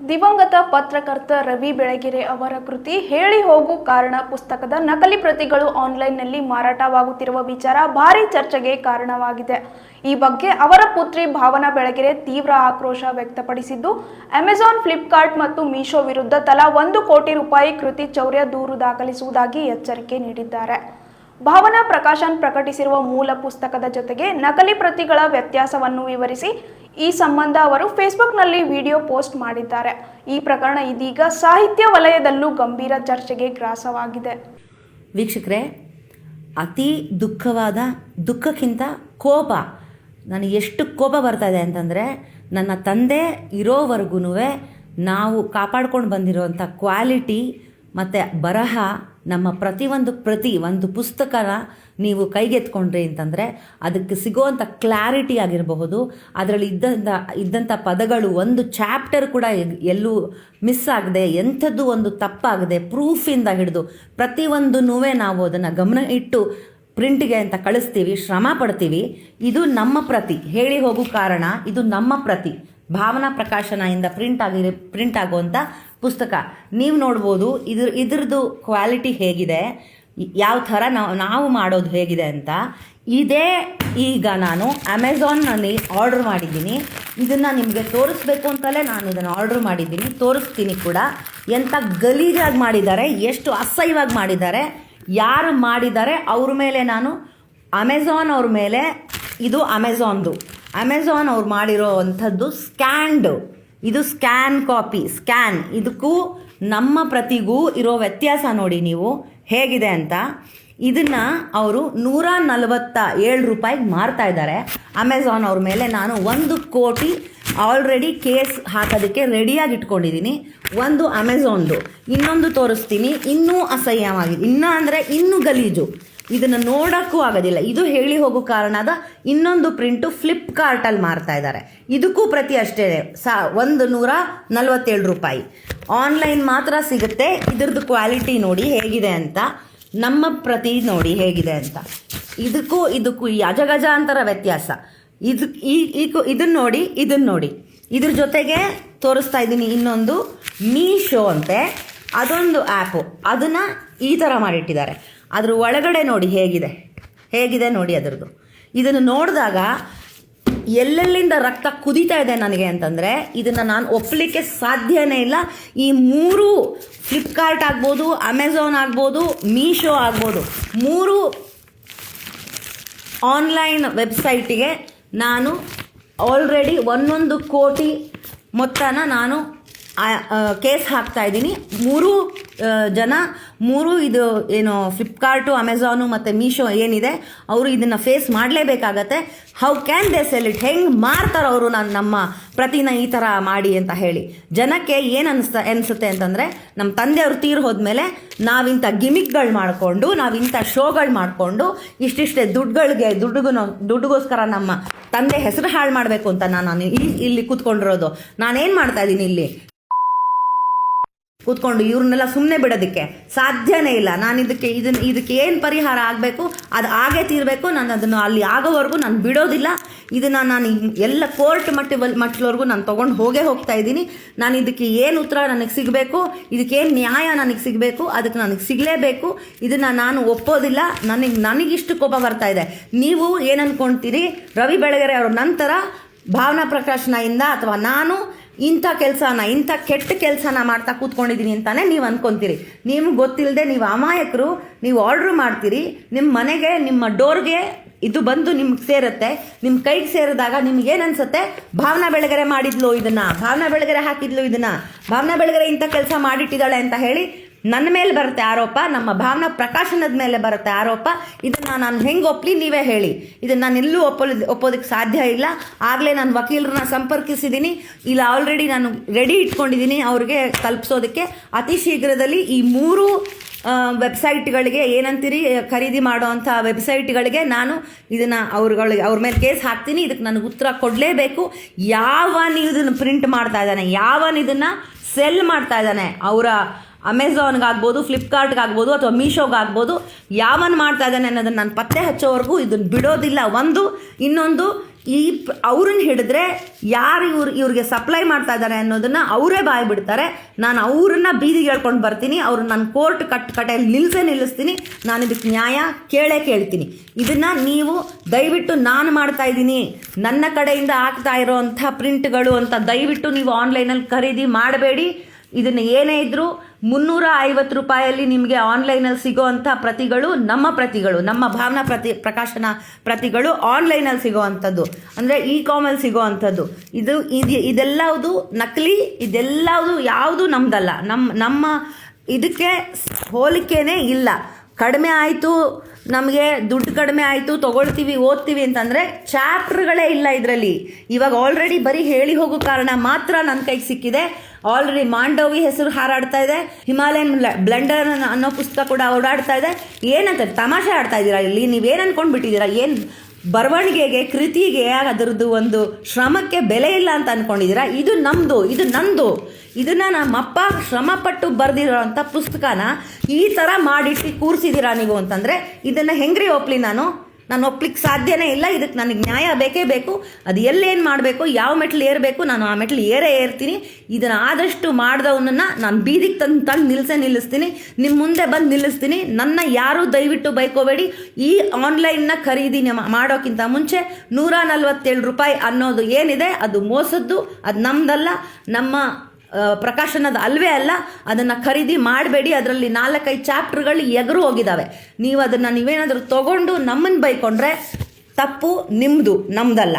ದಿವಂಗತ ಪತ್ರಕರ್ತ ರವಿ ಬೆಳಗೆರೆ ಅವರ ಕೃತಿ ಹೇಳಿ ಹೋಗು ಕಾರಣ ಪುಸ್ತಕದ ನಕಲಿ ಪ್ರತಿಗಳು ಆನ್ಲೈನ್ನಲ್ಲಿ ಮಾರಾಟವಾಗುತ್ತಿರುವ ವಿಚಾರ ಭಾರಿ ಚರ್ಚೆಗೆ ಕಾರಣವಾಗಿದೆ. ಈ ಬಗ್ಗೆ ಅವರ ಪುತ್ರಿ ಭಾವನಾ ಬೆಳಗೆರೆ ತೀವ್ರ ಆಕ್ರೋಶ ವ್ಯಕ್ತಪಡಿಸಿದ್ದು, ಅಮೆಜಾನ್, ಫ್ಲಿಪ್ಕಾರ್ಟ್ ಮತ್ತು ಮೀಶೋ ವಿರುದ್ಧ ತಲಾ ಒಂದು ಕೋಟಿ ರೂಪಾಯಿ ಕೃತಿ ಚೌರ್ಯ ದೂರು ದಾಖಲಿಸುವುದಾಗಿ ಎಚ್ಚರಿಕೆ ನೀಡಿದ್ದಾರೆ. ಭಾವನಾ ಪ್ರಕಾಶನ್ ಪ್ರಕಟಿಸಿರುವ ಮೂಲ ಪುಸ್ತಕದ ಜೊತೆಗೆ ನಕಲಿ ಪ್ರತಿಗಳ ವ್ಯತ್ಯಾಸವನ್ನು ವಿವರಿಸಿ ಈ ಸಂಬಂಧ ಅವರು ಫೇಸ್ಬುಕ್ನಲ್ಲಿ ವಿಡಿಯೋ ಪೋಸ್ಟ್ ಮಾಡಿದ್ದಾರೆ. ಈ ಪ್ರಕರಣ ಇದೀಗ ಸಾಹಿತ್ಯ ವಲಯದಲ್ಲೂ ಗಂಭೀರ ಚರ್ಚೆಗೆ ಗ್ರಾಸವಾಗಿದೆ. ವೀಕ್ಷಕರೇ, ಅತಿ ದುಃಖವಾದ, ದುಃಖಕ್ಕಿಂತ ಕೋಪ, ನನಗೆ ಎಷ್ಟು ಕೋಪ ಬರ್ತಾ ಇದೆ ಅಂತಂದರೆ, ನನ್ನ ತಂದೆ ಇರೋವರೆಗೂ ನಾವು ಕಾಪಾಡ್ಕೊಂಡು ಬಂದಿರೋವಂಥ ಕ್ವಾಲಿಟಿ ಮತ್ತು ಬರಹ ನಮ್ಮ ಪ್ರತಿಯೊಂದು ಪ್ರತಿ ಒಂದು ಪುಸ್ತಕನ ನೀವು ಕೈಗೆತ್ಕೊಂಡ್ರಿ ಅಂತಂದರೆ ಅದಕ್ಕೆ ಸಿಗೋವಂಥ ಕ್ಲಾರಿಟಿ ಆಗಿರಬಹುದು. ಅದರಲ್ಲಿ ಇದ್ದಂಥ ಇದ್ದಂಥ ಪದಗಳು, ಒಂದು ಚಾಪ್ಟರ್ ಕೂಡ ಎಲ್ಲೂ ಮಿಸ್ ಆಗದೆ, ಎಂಥದ್ದು ಒಂದು ತಪ್ಪಾಗದೆ ಪ್ರೂಫಿಂದ ಹಿಡಿದು ಪ್ರತಿಯೊಂದೂ ನಾವು ಅದನ್ನು ಗಮನ ಇಟ್ಟು ಪ್ರಿಂಟ್ಗೆ ಅಂತ ಕಳಿಸ್ತೀವಿ, ಶ್ರಮ ಪಡ್ತೀವಿ. ಇದು ನಮ್ಮ ಪ್ರತಿ, ಹೇಳಿ ಹೋಗೋ ಕಾರಣ, ಇದು ನಮ್ಮ ಪ್ರತಿ. ಭಾವನಾ ಪ್ರಕಾಶನದಿಂದ ಪ್ರಿಂಟ್ ಆಗಿ ಪ್ರಿಂಟ್ ಆಗುವಂಥ ಪುಸ್ತಕ. ನೀವು ನೋಡ್ಬೋದು, ಇದ್ರ, ಇದ್ರದ್ದು ಕ್ವಾಲಿಟಿ ಹೇಗಿದೆ, ಯಾವ ಥರ ನಾವು ನಾವು ಮಾಡೋದು ಹೇಗಿದೆ ಅಂತ. ಇದೇ ಈಗ ನಾನು ಅಮೆಝಾನ್ನಲ್ಲಿ ಆರ್ಡರ್ ಮಾಡಿದ್ದೀನಿ. ಇದನ್ನು ನಿಮಗೆ ತೋರಿಸ್ಬೇಕು ಅಂತಲೇ ನಾನು ಇದನ್ನು ಆರ್ಡರ್ ಮಾಡಿದ್ದೀನಿ. ತೋರಿಸ್ತೀನಿ ಕೂಡ. ಎಂಥ ಗಲೀಜಾಗಿ ಮಾಡಿದ್ದಾರೆ, ಎಷ್ಟು ಅಸಹ್ಯವಾಗಿ ಮಾಡಿದ್ದಾರೆ, ಯಾರು ಮಾಡಿದ್ದಾರೆ, ಅವ್ರ ಮೇಲೆ ನಾನು ಅಮೆಝಾನ್ ಅವ್ರ ಮೇಲೆ, ಇದು ಅಮೆಝಾನ್ದು ಅಮೆಝಾನ್ ಅವ್ರು ಮಾಡಿರೋ ಅಂಥದ್ದು ಸ್ಕ್ಯಾಂಡ್ ಇದು ಸ್ಕ್ಯಾನ್ ಕಾಪಿ ಸ್ಕ್ಯಾನ್ ಇದಕ್ಕೂ ನಮ್ಮ ಪ್ರತಿಗೂ ಇರೋ ವ್ಯತ್ಯಾಸ ನೋಡಿ ನೀವು ಹೇಗಿದೆ ಅಂತ. ಇದನ್ನು ಅವರು ನೂರ ನಲವತ್ತ ಏಳು ರೂಪಾಯಿಗೆ ಮಾರ್ತಾ ಇದ್ದಾರೆ. ಅಮೆಝಾನ್ ಅವ್ರ ಮೇಲೆ ನಾನು ಒಂದು ಕೋಟಿ ಆಲ್ರೆಡಿ ಕೇಸ್ ಹಾಕೋದಕ್ಕೆ ರೆಡಿಯಾಗಿ ಇಟ್ಕೊಂಡಿದ್ದೀನಿ ಒಂದು ಅಮೆಝಾನ್ದು ಇನ್ನೊಂದು ತೋರಿಸ್ತೀನಿ. ಇನ್ನೂ ಅಸಹ್ಯವಾಗಿದೆ ಇನ್ನೂ ಅಂದರೆ ಇನ್ನೂ ಗಲೀಜು. ಇದನ್ನು ನೋಡೋಕ್ಕೂ ಆಗೋದಿಲ್ಲ. ಇದು ಹೇಳಿ ಹೋಗೋ ಕಾರಣದ ಇನ್ನೊಂದು ಪ್ರಿಂಟು ಫ್ಲಿಪ್ಕಾರ್ಟಲ್ಲಿ ಮಾರ್ತಾ ಇದ್ದಾರೆ ಇದಕ್ಕೂ ಪ್ರತಿ ಅಷ್ಟೇ ಸಾ, ಒಂದು ನೂರ ನಲವತ್ತೇಳು ರೂಪಾಯಿ. ಆನ್ಲೈನ್ ಮಾತ್ರ ಸಿಗುತ್ತೆ. ಇದ್ರದ್ದು ಕ್ವಾಲಿಟಿ ನೋಡಿ ಹೇಗಿದೆ ಅಂತ. ನಮ್ಮ ಪ್ರತಿ ನೋಡಿ ಹೇಗಿದೆ ಅಂತ. ಇದಕ್ಕೂ ಇದಕ್ಕೂ ಅಜಗಜ ಅಂತರ ವ್ಯತ್ಯಾಸ. ಇದು, ಈ ಇದನ್ನ ನೋಡಿ ಇದನ್ನ ನೋಡಿ. ಇದ್ರ ಜೊತೆಗೆ ತೋರಿಸ್ತಾ ಇದ್ದೀನಿ ಇನ್ನೊಂದು ಮೀಶೋ ಅಂತೆ. ಅದೊಂದು ಆ್ಯಪು ಅದನ್ನು ಈ ಥರ ಮಾಡಿಟ್ಟಿದ್ದಾರೆ. ಅದ್ರ ಒಳಗಡೆ ನೋಡಿ ಹೇಗಿದೆ. ಹೇಗಿದೆ ನೋಡಿ ಅದರದ್ದು. ಇದನ್ನು ನೋಡಿದಾಗ ಎಲ್ಲೆಲ್ಲಿಂದ ರಕ್ತ ಕುದೀತಾ ಇದೆ ನನಗೆ ಅಂತಂದರೆ ಇದನ್ನು ನಾನು ಒಪ್ಪಲಿಕ್ಕೆ ಸಾಧ್ಯನೇ ಇಲ್ಲ. ಈ ಮೂರು ಫ್ಲಿಪ್ಕಾರ್ಟ್ ಆಗ್ಬೋದು ಅಮೆಝಾನ್ ಆಗ್ಬೋದು ಮೀಶೋ ಆಗ್ಬೋದು. ಮೂರು ಆನ್ಲೈನ್ ವೆಬ್ಸೈಟಿಗೆ ನಾನು ಆಲ್ರೆಡಿ ಒಂದೊಂದು ಕೋಟಿ ಮೊತ್ತನ ನಾನು ಕೇಸ್ ಹಾಕ್ತಾ ಇದ್ದೀನಿ. ಮೂರು ಜನ, ಮೂರು ಇದು ಏನು ಫ್ಲಿಪ್ಕಾರ್ಟು ಅಮೆಝಾನು ಮತ್ತು ಮೀಶೋ ಏನಿದೆ, ಅವರು ಇದನ್ನು face ಮಾಡಲೇಬೇಕಾಗತ್ತೆ. How can they sell it ಹೆಂಗೆ ಮಾರ್ತಾರೆ ಅವರು ನಾನು, ನಮ್ಮ ಪ್ರತಿನ ಈ ಥರ ಮಾಡಿ ಅಂತ ಹೇಳಿ. ಜನಕ್ಕೆ ಏನು ಅನಿಸ್ತಾ, ಅನಿಸುತ್ತೆ ಅಂತಂದರೆ ನಮ್ಮ ತಂದೆಯವರು ತೀರ್ ಹೋದ್ಮೇಲೆ ನಾವಿಂಥ ಗಿಮಿಕ್ಗಳು ಮಾಡಿಕೊಂಡು ನಾವಿಂಥ ಶೋಗಳು ಮಾಡಿಕೊಂಡು, ಇಷ್ಟಿಷ್ಟೇ ದುಡ್ಡುಗಳಿಗೆ ದುಡ್ಡುಗೂ ದುಡ್ಡುಗೋಸ್ಕರ ನಮ್ಮ ತಂದೆ ಹೆಸರು ಹಾಳು ಮಾಡಬೇಕು ಅಂತ ನಾನು ಇಲ್ಲಿ ಕೂತ್ಕೊಂಡಿರೋದು. ನಾನೇನು ಮಾಡ್ತಾ ಇದ್ದೀನಿ ಇಲ್ಲಿ? ಕೂತ್ಕೊಂಡು ಇವ್ರನ್ನೆಲ್ಲ ಸುಮ್ಮನೆ ಬಿಡೋದಕ್ಕೆ ಸಾಧ್ಯನೇ ಇಲ್ಲ. ನಾನು ಇದಕ್ಕೆ ಇದನ್ನು ಇದಕ್ಕೆ ಏನು ಪರಿಹಾರ ಆಗಬೇಕು? ಅದು ಆಗೇ ತೀರಬೇಕು. ನಾನು ಅದನ್ನು ಅಲ್ಲಿ ಆಗೋವರೆಗೂ ನಾನು ಬಿಡೋದಿಲ್ಲ. ಇದನ್ನು ನಾನು ಎಲ್ಲ ಕೋರ್ಟ್ ಮಟ್ಟ ಮಟ್ಟಲವರೆಗೂ ನಾನು ತೊಗೊಂಡು ಹೋಗೇ ಹೋಗ್ತಾ ಇದ್ದೀನಿ. ನಾನು ಇದಕ್ಕೆ ಏನು ಉತ್ತರ ನನಗೆ ಸಿಗಬೇಕು? ಇದಕ್ಕೆ ಏನು ನ್ಯಾಯ ನನಗೆ ಸಿಗಬೇಕು? ಅದಕ್ಕೆ ನನಗೆ ಸಿಗಲೇಬೇಕು. ಇದನ್ನು ನಾನು ಒಪ್ಪೋದಿಲ್ಲ. ನನಗೆ ನನಗಿಷ್ಟು ಕೋಪ ಬರ್ತಾ ಇದೆ. ನೀವು ಏನು ಅನ್ಕೊಂತೀರಿ? ರವಿ ಬೆಳಗೆರೆ ಅವ್ರ ನಂತರ ಭಾವನಾ ಪ್ರಕಾಶನದಿಂದ ಅಥವಾ ನಾನು ಇಂಥ ಕೆಲಸನ, ಇಂಥ ಕೆಟ್ಟ ಕೆಲಸನ ಮಾಡ್ತಾ ಕೂತ್ಕೊಂಡಿದ್ದೀನಿ ಅಂತಾನೆ ನೀವು ಅಂದ್ಕೊಂತೀರಿ ನಿಮ್ಗೆ ಗೊತ್ತಿಲ್ಲದೆ ನೀವು ಅಮಾಯಕರು, ನೀವು ಆರ್ಡ್ರ್ ಮಾಡ್ತೀರಿ ನಿಮ್ಮ ಮನೆಗೆ, ನಿಮ್ಮ ಡೋರ್ಗೆ ಇದು ಬಂದು ನಿಮ್ಗೆ ಸೇರುತ್ತೆ ನಿಮ್ಮ ಕೈಗೆ ಸೇರಿದಾಗ ನಿಮ್ಗೆ ಏನು ಅನ್ಸುತ್ತೆ? ಭಾವನಾ ಬೆಳಗರೆ ಮಾಡಿದ್ಲು ಇದನ್ನು, ಭಾವನಾ ಬೆಳಗರೆ ಹಾಕಿದ್ಲು ಇದನ್ನು, ಭಾವನಾ ಬೆಳಗರೆ ಇಂಥ ಕೆಲಸ ಮಾಡಿಟ್ಟಿದ್ದಾಳೆ ಅಂತ ಹೇಳಿ ನನ್ನ ಮೇಲೆ ಬರುತ್ತೆ ಆರೋಪ, ನಮ್ಮ ಭಾವನಾ ಪ್ರಕಾಶನದ ಮೇಲೆ ಬರುತ್ತೆ ಆರೋಪ. ಇದನ್ನು ನಾನು ಹೆಂಗೆ ಒಪ್ಪಲಿ ನೀವೇ ಹೇಳಿ. ಇದನ್ನು ನಾನು ಎಲ್ಲೂ ಒಪ್ಪೋದಕ್ಕೆ ಸಾಧ್ಯ ಇಲ್ಲ. ಆಗಲೇ ನಾನು ವಕೀಲರನ್ನ ಸಂಪರ್ಕಿಸಿದ್ದೀನಿ ಇಲ್ಲ ಆಲ್ರೆಡಿ ನಾನು ರೆಡಿ ಇಟ್ಕೊಂಡಿದ್ದೀನಿ ಅವ್ರಿಗೆ ತಲುಪಿಸೋದಕ್ಕೆ. ಅತಿ ಶೀಘ್ರದಲ್ಲಿ ಈ ಮೂರು ವೆಬ್ಸೈಟ್ಗಳಿಗೆ ಏನಂತೀರಿ, ಖರೀದಿ ಮಾಡೋವಂಥ ವೆಬ್ಸೈಟ್ಗಳಿಗೆ ನಾನು ಇದನ್ನು ಅವ್ರಗಳಿಗೆ ಅವ್ರ ಮೇಲೆ ಕೇಸ್ ಹಾಕ್ತೀನಿ. ಇದಕ್ಕೆ ನನಗೆ ಉತ್ತರ ಕೊಡಲೇಬೇಕು. ಯಾವನಿ ಇದನ್ನು ಪ್ರಿಂಟ್ ಮಾಡ್ತಾ ಇದ್ದಾನೆ? ಯಾವನಿದನ್ನು ಸೆಲ್ ಮಾಡ್ತಾ ಇದ್ದಾನೆ? ಅವರ ಅಮೆಝಾನ್ಗಾಗ್ಬೋದು ಫ್ಲಿಪ್ಕಾರ್ಟ್ಗಾಗ್ಬೋದು ಅಥವಾ ಮೀಶೋಗಾಗ್ಬೋದು ಯಾವನ್ ಮಾಡ್ತಾ ಇದ್ದಾನೆ ಅನ್ನೋದನ್ನು ನಾನು ಪತ್ತೆ ಹಚ್ಚೋವರೆಗೂ ಇದನ್ನು ಬಿಡೋದಿಲ್ಲ. ಒಂದು, ಇನ್ನೊಂದು, ಈ ಅವ್ರನ್ನ ಹಿಡಿದ್ರೆ ಯಾರು ಇವ್ರು, ಇವ್ರಿಗೆ ಸಪ್ಲೈ ಮಾಡ್ತಾ ಇದ್ದಾರೆ ಅನ್ನೋದನ್ನು ಅವರೇ ಬಾಯಿ ಬಿಡ್ತಾರೆ. ನಾನು ಅವ್ರನ್ನ ಬೀದಿಗೆ ಹೇಳ್ಕೊಂಡು ಬರ್ತೀನಿ. ಅವ್ರು ನಾನು ಕೋರ್ಟ್ ಕಟ್ ಕಟೆಯಲ್ಲಿ ನಿಲ್ಲಿಸೇ ನಿಲ್ಲಿಸ್ತೀನಿ. ನಾನು ಇದಕ್ಕೆ ನ್ಯಾಯ ಕೇಳೇ ಕೇಳ್ತೀನಿ. ಇದನ್ನು ನೀವು ದಯವಿಟ್ಟು ನಾನು ಮಾಡ್ತಾ ಇದ್ದೀನಿ. ನನ್ನ ಕಡೆಯಿಂದ ಆಗ್ತಾ ಇರೋವಂಥ ಪ್ರಿಂಟ್ಗಳು ಅಂತ ದಯವಿಟ್ಟು ನೀವು ಆನ್ಲೈನಲ್ಲಿ ಖರೀದಿ ಮಾಡಬೇಡಿ. ಇದನ್ನು ಏನೇ ಇದ್ದರೂ ಮುನ್ನೂರ ಐವತ್ತು ರೂಪಾಯಲ್ಲಿ ನಿಮಗೆ ಆನ್ಲೈನಲ್ಲಿ ಸಿಗೋವಂಥ ಪ್ರತಿಗಳು, ನಮ್ಮ ಪ್ರತಿಗಳು, ನಮ್ಮ ಭಾವನಾ ಪ್ರತಿ, ಪ್ರಕಾಶನ ಪ್ರತಿಗಳು ಆನ್ಲೈನಲ್ಲಿ ಸಿಗೋವಂಥದ್ದು. ಅಂದರೆ ಇ ಕಾಮಲ್ಲಿ ಸಿಗೋವಂಥದ್ದು. ಇದು ಇದು, ಇದೆಲ್ಲವುದು ನಕಲಿ, ಇದೆಲ್ಲವುದು ಯಾವುದು ನಮ್ಮದಲ್ಲ ನಮ್ಮ ನಮ್ಮ ಇದಕ್ಕೆ ಹೋಲಿಕೆನೇ ಇಲ್ಲ. ಕಡಿಮೆ ಆಯಿತು ನಮಗೆ ದುಡ್ಡು ಕಡಿಮೆ ಆಯಿತು, ತೊಗೊಳ್ತೀವಿ, ಓದ್ತೀವಿ ಅಂತಂದರೆ ಚಾಪ್ಟರ್ಗಳೇ ಇಲ್ಲ ಇದರಲ್ಲಿ. ಇವಾಗ ಆಲ್ರೆಡಿ ಬರೀ ಹೇಳಿ ಹೋಗೋ ಕಾರಣ ಮಾತ್ರ ನನ್ನ ಕೈಗೆ ಸಿಕ್ಕಿದೆ. ಆಲ್ರೆಡಿ ಮಾಂಡವಿ ಹೆಸರು ಹಾರಾಡ್ತಾ ಇದೆ. ಹಿಮಾಲಯನ್ ಬ್ಲೆಂಡರ್ ಅನ್ನೋ ಪುಸ್ತಕ ಕೂಡ ಓಡಾಡ್ತಾ ಇದೆ. ಏನಂತ, ತಮಾಷೆ ಆಡ್ತಾ ಇದ್ದೀರಾ ಇಲ್ಲಿ? ನೀವೇನು ಅನ್ಕೊಂಡು ಬಿಟ್ಟಿದ್ದೀರಾ ಏನು ಬರವಣಿಗೆಗೆ, ಕೃತಿಗೆ ಅದರದ್ದು ಒಂದು ಶ್ರಮಕ್ಕೆ ಬೆಲೆ ಇಲ್ಲ ಅಂತ ಅಂದ್ಕೊಂಡಿದ್ದೀರಾ ಇದು ನಮ್ಮದು ಇದು ನಂದು. ಇದನ್ನ ನಮ್ಮಪ್ಪ ಶ್ರಮಪಟ್ಟು ಬರೆದಿರೋಂಥ ಪುಸ್ತಕನ ಈ ಥರ ಮಾಡಿಟ್ಟು ಕೂರಿಸಿದ್ದೀರಾ ನೀವು ಅಂತಂದರೆ ಇದನ್ನು ಹೆಂಗ್ರಿ ಒಪ್ಲಿ ನಾನು? ನಾನು ಒಪ್ಲಿಕ್ಕೆ ಸಾಧ್ಯನೇ ಇಲ್ಲ, ಇದಕ್ಕೆ ನನಗೆ ನ್ಯಾಯ ಬೇಕೇ ಬೇಕು. ಅದು ಎಲ್ಲೇನು ಮಾಡಬೇಕು, ಯಾವ ಮೆಟ್ಲು ಏರಬೇಕು, ನಾನು ಆ ಮೆಟ್ಲು ಏರೇ ಏರ್ತೀನಿ. ಇದನ್ನು ಆದಷ್ಟು ಮಾಡಿದವನನ್ನು ನಾನು ಬೀದಿಗೆ ತಂದು ತಂದು ನಿಲ್ಲಿಸೇ ನಿಲ್ಲಿಸ್ತೀನಿ. ನಿಮ್ಮ ಮುಂದೆ ಬಂದು ನಿಲ್ಲಿಸ್ತೀನಿ. ನನ್ನ ಯಾರೂ ದಯವಿಟ್ಟು ಬೈಕೋಬೇಡಿ. ಈ ಆನ್ಲೈನ್ನ ಖರೀದಿ ಮಾಡೋಕ್ಕಿಂತ ಮುಂಚೆ ನೂರ ನಲ್ವತ್ತೇಳು ರೂಪಾಯಿ ಅನ್ನೋದು ಏನಿದೆ, ಅದು ಮೋಸದ್ದು, ಅದು ನಮ್ಮದಲ್ಲ ನಮ್ಮ ಪ್ರಕಾಶನದ ಅಲ್ವೇ ಅಲ್ಲ, ಅದನ್ನು ಖರೀದಿ ಮಾಡಬೇಡಿ, ಅದರಲ್ಲಿ ನಾಲ್ಕೈದು ಚಾಪ್ಟರ್ಗಳು ಎಗರು ಹೋಗಿದ್ದಾವೆ ನೀವು ಅದನ್ನು ನೀವೇನಾದರೂ ತಗೊಂಡು ನಮ್ಮನ್ನು ಬೈಕೊಂಡ್ರೆ ತಪ್ಪು ನಿಮ್ಮದು ನಮ್ದಲ್ಲ.